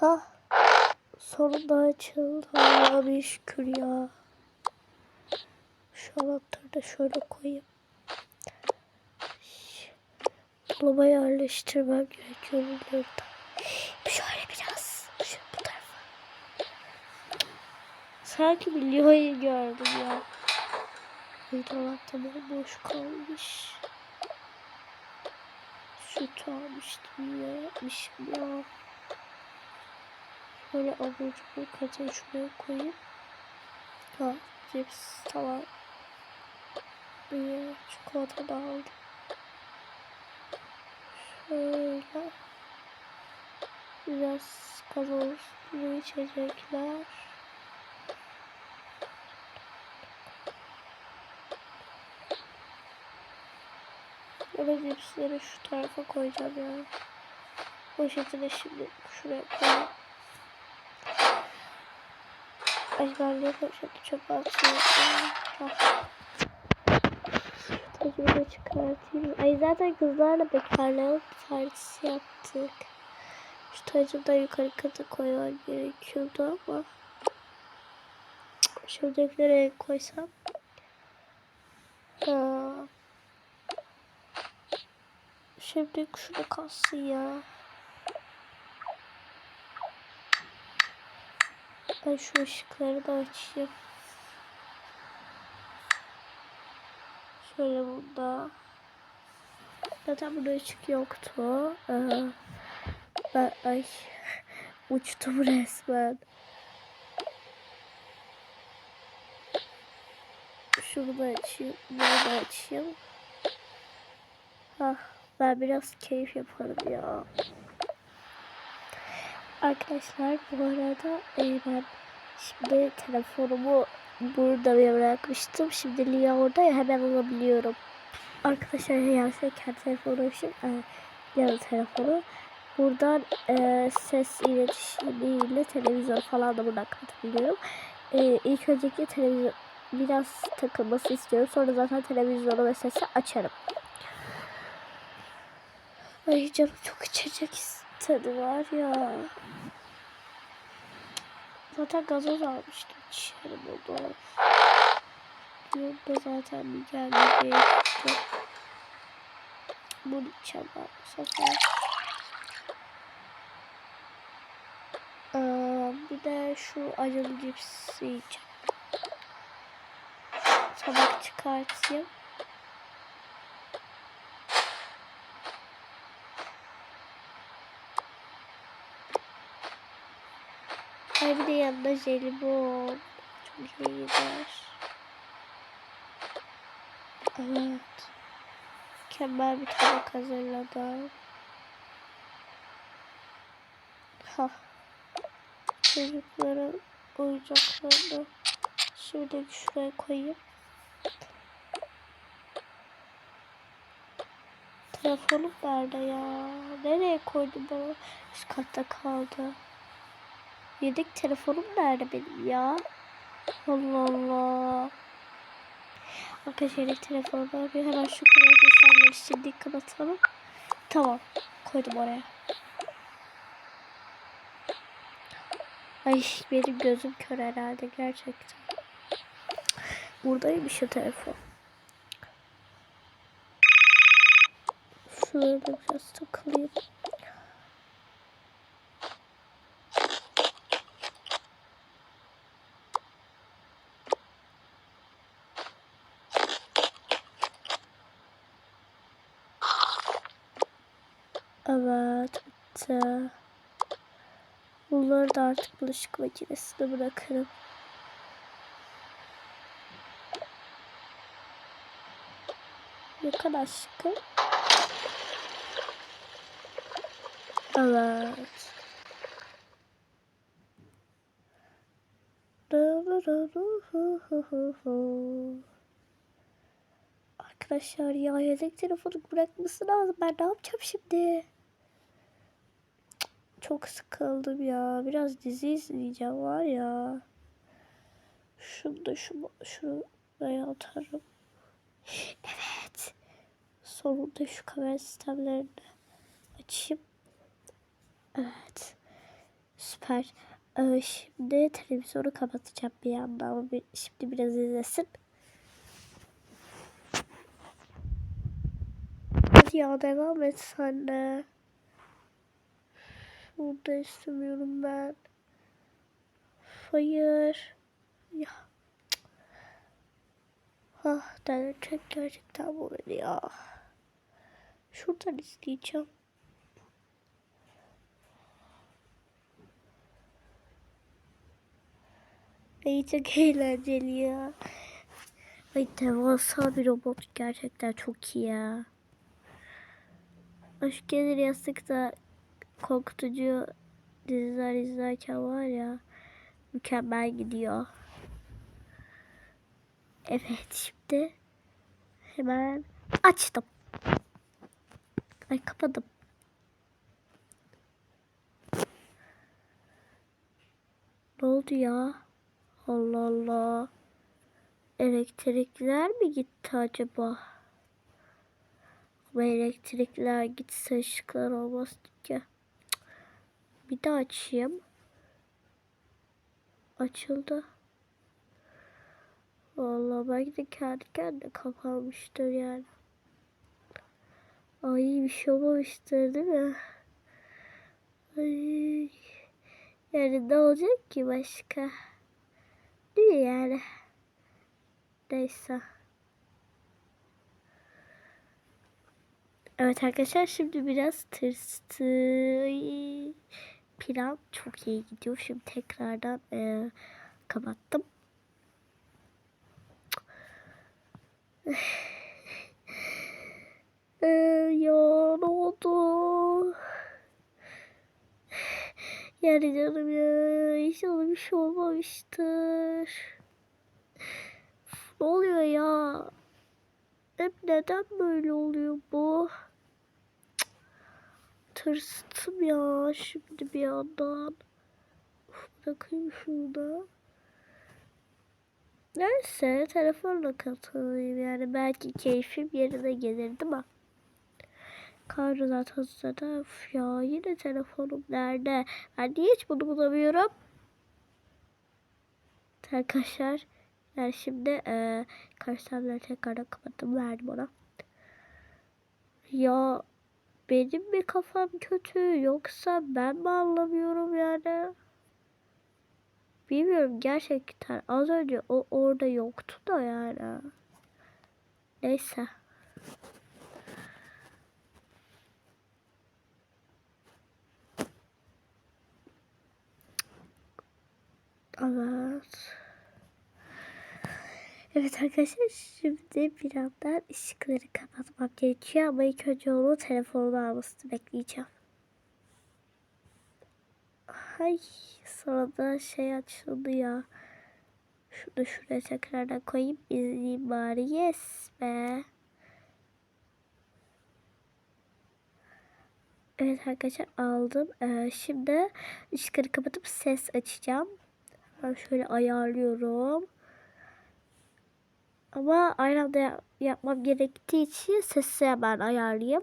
Ha. Sonunda açıldı. Bir şükür ya. Şu anahtarı da şöyle koyayım. Dolaba yerleştirmem gerekiyor da. Şöyle biraz. Şu bu tarafa. Sanki bir Leo'yu gördüm ya. Bir dolapta boş kalmış. Süt almıştım ya. Yapmışım ya. Böyle abur cubur katı şuraya koyayım. Ha, cips tamam. Bir çikolata da aldım. Şöyle. Biraz kavurlu içecekler. Böyle cipsleri şu tarafa koyacağım ya. Poşeti de şimdi şuraya koyayım. Poşeti çöpe atıyorum. Ah. Tecrübe çıkartayım. Ay zaten kızlarla bekarlık partisi yaptık. Şu tacı da yukarı kata koymam gerekiyordu ama. Şuradakileri nereye koysam? Ha. Şimdi şunu kalsın ya. Ben şu ışıkları da açayım. Şöyle burada. Zaten burada ışık yoktu. Ben ay uçtum resmen. Şunu da açayım. Bunu da açayım. Ah, ben biraz keyif yaparım ya. Arkadaşlar bu arada e, ben şimdi telefonumu burada bırakmıştım. Şimdi Lia orada ya hemen alabiliyorum. Arkadaşlar yani kendi telefonu için e, Lia'nın telefonu. Buradan e, ses iletişimiyle televizyon falan da buradan katabiliyorum. E, ilk önceki televizyon biraz takılması istiyorum. Sonra zaten televizyonu ve sesi açarım. Ay canım çok içecek istedi var ya. Zaten gazoz almıştım içerim onu. Diyorum da zaten bir gelmeyeceği çıktı. Bunu içeceğim ben bu sefer. Ee, bir de şu acılı cipsi yiyeceğim. Tabak çıkartayım. Ay bir de yanında jelibon. Çok iyi gider. Evet. Mükemmel bir tabak hazırladım. Ha. Çocukların oyuncaklarını şöyle şuraya koyayım. Telefonum nerede ya? Nereye koydum ben? Üst katta kaldı. Yedek telefonum nerede benim ya? Allah Allah. Arkadaşlar yedek telefonum arıyor. Hemen şu kadar insanları şimdi kapatalım. Tamam. Koydum oraya. Ay benim gözüm kör herhalde gerçekten. Buradaymış o telefon. Şurada biraz takılayım. Evet bitti. Bunları da artık bulaşık makinesine bırakırım. Ne kadar şıkı. Evet. Arkadaşlar ya yedek telefonu bırakması lazım. Ben ne yapacağım şimdi? Çok sıkıldım ya. Biraz dizi izleyeceğim var ya. Şunu da şu, şuraya atarım. Evet. Sonunda şu kamera sistemlerini açayım. Evet. Süper. Ee, şimdi televizyonu kapatacağım bir yandan ama bir, şimdi biraz izlesin. Hadi ya devam et sen. Burada istemiyorum ben. Hayır. Ya. Ah delirtecek gerçekten bu ya. Şuradan isteyeceğim. Ay çok eğlenceli ya. Ay devasa bir robot gerçekten çok iyi ya. Hoş gelir yastıkta korkutucu diziler izlerken var ya mükemmel gidiyor. Evet şimdi hemen açtım. Ay kapadım. Ne oldu ya? Allah Allah. Elektrikler mi gitti acaba? Ama elektrikler gitse ışıklar olmaz ki. Bir daha açayım. Açıldı. Vallahi belki de kendi kendine kapanmıştır yani. Ay bir şey olmamıştır değil mi? Ay. Yani ne olacak ki başka? Değil yani? Neyse. Evet arkadaşlar şimdi biraz tırstı. Plan çok iyi gidiyor. Şimdi tekrardan e, kapattım. E, ya ne oldu? Yani canım ya inşallah bir şey olmamıştır. Ne oluyor ya? Hep neden böyle oluyor bu? Tırstım ya şimdi bir yandan. Uf, bırakayım şurada. Neyse telefonla katılayım yani belki keyfim yerine gelir değil mi? Karnı zaten zaten Üf ya yine telefonum nerede? Ben niye hiç bunu bulamıyorum? Arkadaşlar yani şimdi e, karşılamları tekrardan kapattım verdim ona. Ya benim mi kafam kötü yoksa ben mi anlamıyorum yani? Bilmiyorum gerçekten az önce o orada yoktu da yani. Neyse. Evet. Evet arkadaşlar şimdi bir yandan ışıkları kapatmam gerekiyor ama ilk önce onun telefonunu almasını bekleyeceğim. Ay sonra da şey açıldı ya. Şunu şuraya tekrardan koyayım izleyeyim bari. Yes be. Evet arkadaşlar aldım. Ee, şimdi ışıkları kapatıp ses açacağım. Ben şöyle ayarlıyorum. Ama aynı anda yap- yapmam gerektiği için sesi hemen ayarlayayım.